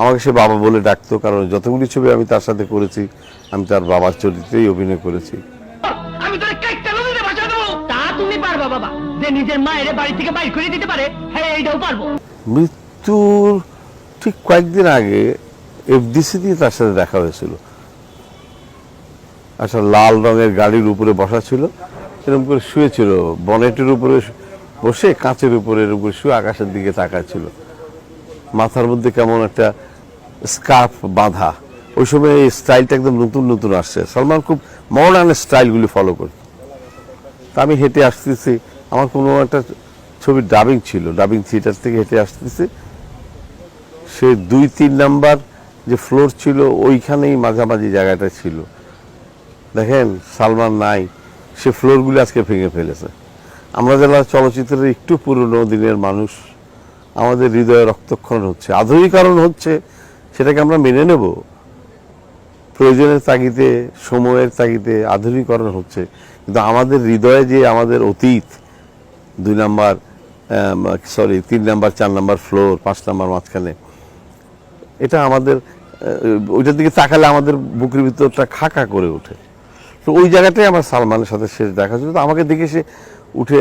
আমাকে সে বাবা বলে ডাকতো কারণ যতগুলি ছবি আমি তার সাথে করেছি আমি তার বাবার চরিত্রেই অভিনয় করেছি। আমি তোর কেকটা নদীতে ভাসা দেবো। তা তুমি পারবা বাবা। যে নিজের মায়ের বাড়ি থেকে বাইর করে দিতে পারে হ্যাঁ এইটাও পারব। মৃত্যুর ঠিক কয়েকদিন আগে এফডিসি দিয়ে তার সাথে দেখা হয়েছিল। আচ্ছা লাল রঙের গাড়ির উপরে বসা ছিল এরকম করে শুয়েছিল। বনেটের উপরে বসে কাঁচের উপরে এরকম করে শুয়ে আকাশের দিকে তাকাচ্ছিল মাথার মধ্যে কেমন একটা স্কার্ফ বাঁধা। ওই সময় এই স্টাইলটা একদম নতুন নতুন আসছে। সলমান খুব মডার্ন স্টাইলগুলি ফলো করত। তা আমি হেঁটে আসতেছি। আমার কোনো একটা ছবির ডাবিং ছিল। ডাবিং থিয়েটার থেকে হেঁটে আসতেছি। সে দুই, তিন নাম্বার যে ফ্লোর ছিল, ওইখানেই মাঝামাঝি জায়গাটা ছিল। দেখেন, সালমান নাই। সে ফ্লোরগুলি আজকে ভেঙে ফেলেছে। আমরা যারা চলচ্চিত্রের একটু পুরনো দিনের মানুষ আমাদের হৃদয়ে রক্তক্ষরণ হচ্ছে। আধুনিকরণ হচ্ছে সেটাকে আমরা মেনে নেব। প্রয়োজনের তাগিদে, সময়ের তাগিদে আধুনিকরণ হচ্ছে। কিন্তু আমাদের হৃদয়ে যে আমাদের অতীত, দুই নাম্বার সরি তিন নাম্বার, চার নাম্বার ফ্লোর পাঁচ নাম্বার মাঝখানে, এটা আমাদের ওইটার দিকে তাকালে আমাদের বুকের ভিতরটা খাকা করে ওঠে। তো ওই জায়গাটাই আমার সালমানের সাথে শেষ দেখা। ছিল তো আমাকে দেখে সে উঠে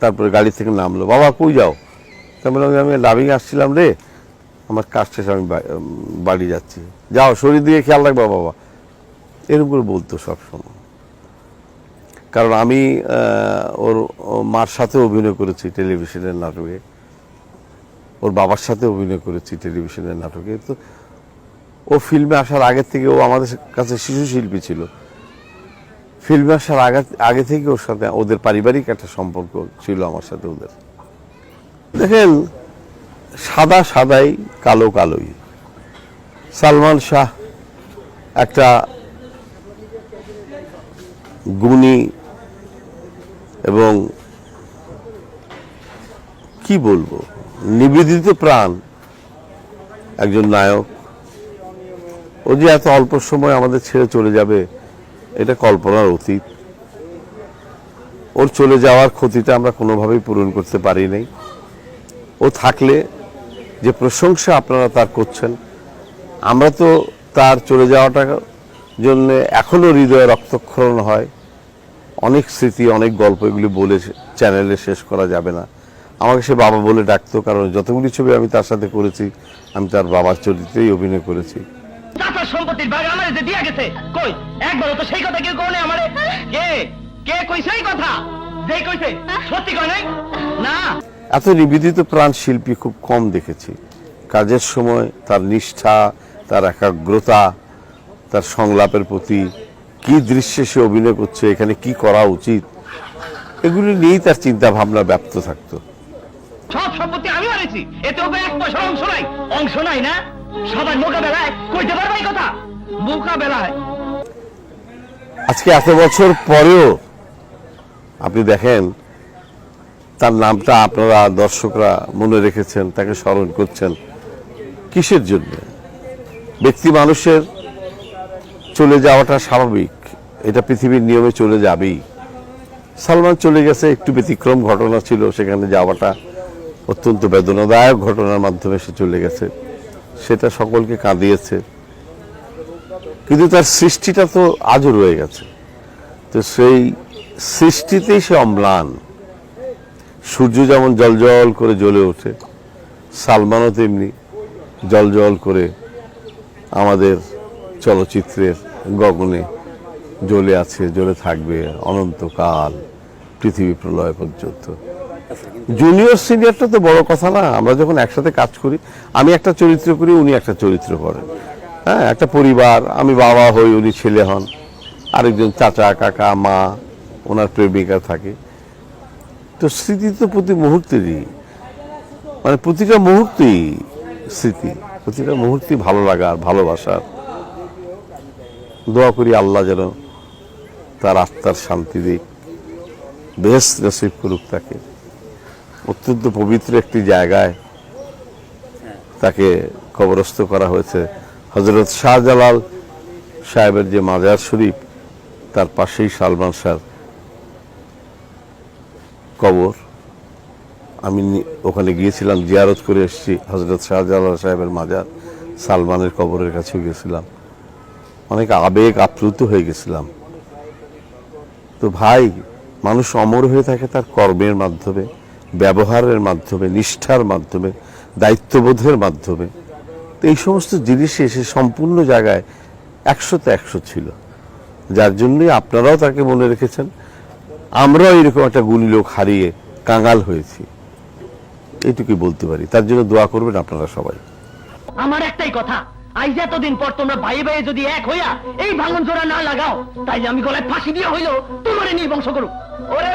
তারপরে গাড়ি থেকে নামলো। বাবা, কই যাও? তা বললাম আমি লাভিং আসছিলাম রে। আমার কাজ শেষে, আমি বাড়ি যাচ্ছি। যাও, শরীর দিকে খেয়াল রাখবা বাবা। এরকম করে বলতো সবসময়। কারণ আমি ওর মার সাথে অভিনয় করেছি টেলিভিশনের নাটকে। ওর বাবার সাথে অভিনয় করেছি টেলিভিশনের নাটকে। তো ও ফিল্মে আসার আগে থেকে ও আমাদের কাছে শিশু শিল্পী ছিল। ফিল্মে আসার আগে আগে থেকে ওর সাথে, ওদের পারিবারিক একটা সম্পর্ক ছিল আমার সাথে ওদের। দেখেন, সাদা সাদাই, কালো কালোই। সালমান শাহ একটা গুণী এবং কি বলব, নিবেদিত প্রাণ একজন নায়ক। ও যে এত অল্প সময় আমাদের ছেড়ে চলে যাবে এটা কল্পনার অতীত। ওর চলে যাওয়ার ক্ষতিটা আমরা কোনোভাবেই পূরণ করতে পারি নাই। ও থাকলে যে প্রশংসা আপনারা তার করছেন, আমরা তো তার চলে যাওয়াটা জন্য এখনও হৃদয়ে রক্তক্ষরণ হয়। অনেক স্মৃতি, অনেক গল্প এগুলি বলে চ্যানেলে শেষ করা যাবে না। আমাকে সে বাবা বলে ডাকতো, কারণ যতগুলি ছবি আমি তার সাথে করেছি, আমি তার বাবার চরিত্রেই অভিনয় করেছি। চাচার সম্পত্তির ভাগ আমার যে দিয়া গেছে। কই? একবারও তো সেই কথা কেউ কোনে আমারে? কে? কে কইছে এই কথা? যে কইছে সত্যি কয় নাই? না। এত নিবেদিত প্রাণ শিল্পী খুব কম দেখেছি। কাজের সময় তার নিষ্ঠা তার একাগ্রতা তার সংলাপের প্রতি কি দৃশ্যে সে অভিনয় করছে এখানে কি করা উচিত এগুলি নিয়েই তার চিন্তা ভাবনা ব্যপ্ত থাকতো। সব সম্পত্তি আমি হারিয়েছি এতে এক পয়সার অংশ নাই। অংশ নাই না? আজকে এত বছর পরেও আপনি দেখেন, তার নামটা আপনারা দর্শকরা মনে রেখেছেন, তাকে স্মরণ করছেন। কিসের জন্য? ব্যক্তি মানুষের চলে যাওয়াটা স্বাভাবিক। এটা পৃথিবীর নিয়মে চলে যাবেই। সালমান চলে গেছে, একটু ব্যতিক্রম ঘটনা ছিল, সেখানে যাওয়াটা অত্যন্ত বেদনাদায়ক ঘটনার মাধ্যমে সে চলে গেছে। সেটা সকলকে কাঁদিয়েছে। কিন্তু তার সৃষ্টিটা তো আজও রয়ে গেছে। তো সেই সৃষ্টিতেই সে অম্লান। সূর্য যেমন জল জল করে জ্বলে ওঠে, সালমানও তেমনি জল জল করে আমাদের চলচ্চিত্রের গগনে জ্বলে আছে, জ্বলে থাকবে অনন্তকাল, পৃথিবী প্রলয় পর্যন্ত। জুনিয়র সিনিয়রটা তো বড় কথা না। আমরা যখন একসাথে কাজ করি, আমি একটা চরিত্র করি, উনি একটা চরিত্র করেন। হ্যাঁ একটা পরিবার, আমি বাবা হই, উনি ছেলে হন, আরেকজন চাচা, কাকা, মা, ওনার প্রেমিকা থাকে। তো স্মৃতি তো প্রতি মুহূর্তেরই। মানে প্রতিটা মুহূর্তেই স্মৃতি, প্রতিটা মুহূর্তেই ভালো লাগার ভালোবাসার দোয়া করি আল্লাহ যেন তার আত্মার শান্তি দিক, বেশ নসিব করুক তাকে। অত্যন্ত পবিত্র একটি জায়গায় তাকে কবরস্থ করা হয়েছে। হজরত শাহজালাল সাহেবের যে মাজার শরীফ, তার পাশেই সালমান শাহ কবর। আমি ওখানে গিয়েছিলাম, জিয়ারত করে এসেছি হজরত শাহজালাল সাহেবের মাজার, সালমানের কবরের কাছে গেছিলাম অনেক আবেগ আপ্লুত হয়ে গেছিলাম। তো ভাই, মানুষ অমর হয়ে থাকে তার কর্মের মাধ্যমে। ব্যবহারের মাধ্যমে নিষ্ঠার মাধ্যমে দায়িত্ববোধের মাধ্যমে তো এই সমস্ত জিনিস এসে সম্পূর্ণ জায়গায় একশোতে একশো ছিল। যার জন্যই আপনারাও তাকে মনে রেখেছেন আমরাও এরকম একটা গুণী লোক হারিয়ে কাঙাল হয়েছি। এইটুকুই বলতে পারি। তার জন্য দোয়া করবেন আপনারা সবাই। আমার একটাই কথা আইজ এতদিন পর তোমরা ভাই ভাই যদি এক হইয়া এই ভাঙন জোড়া না লাগাও তাইলে আমি গলায় ফাঁসি দিয়ে হইল তোমার নিয়ে বংশ করুক। ওরে